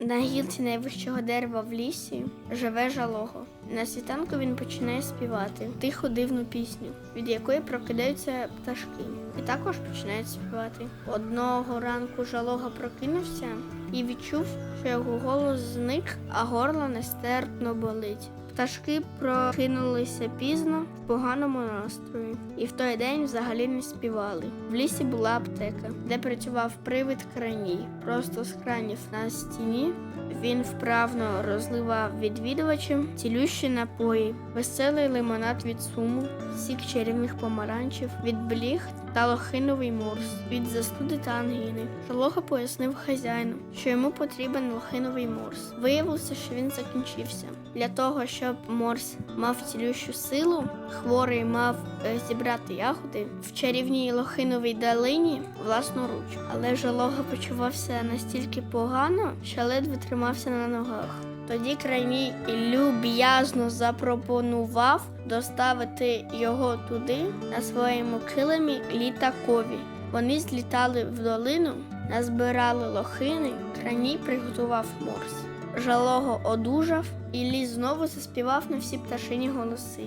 На гілці найвищого дерева в лісі живе жалого. На світанку він починає співати тиху дивну пісню, від якої прокидаються пташки, і також починають співати. Одного ранку жалога прокинувся і відчув, що його голос зник, а горло нестерпно болить. Пташки прокинулися пізно в поганому настрої, і в той день взагалі не співали. В лісі була аптека, де працював привид краній. Просто з кранів на стіні він вправно розливав відвідувачам цілющі напої, веселий лимонад від суму, сік чарівних помаранчів, від бліг та лохиновий морс від застуди та ангіни. Шолога пояснив хазяїну, що йому потрібен лохиновий морс. Виявилося, що він закінчився. Для того, щоб морс мав цілющу силу, хворий мав е, зібрати ягоди в чарівній лохиновій долині власноруч. Але жолога почувався настільки погано, що ледве тримався на ногах. Тоді крайній люб'язно запропонував доставити його туди на своєму килимі літакові. Вони злітали в долину, назбирали лохини, крайній приготував морс. Жалого одужав, і ліс знову заспівав на всі пташині голоси.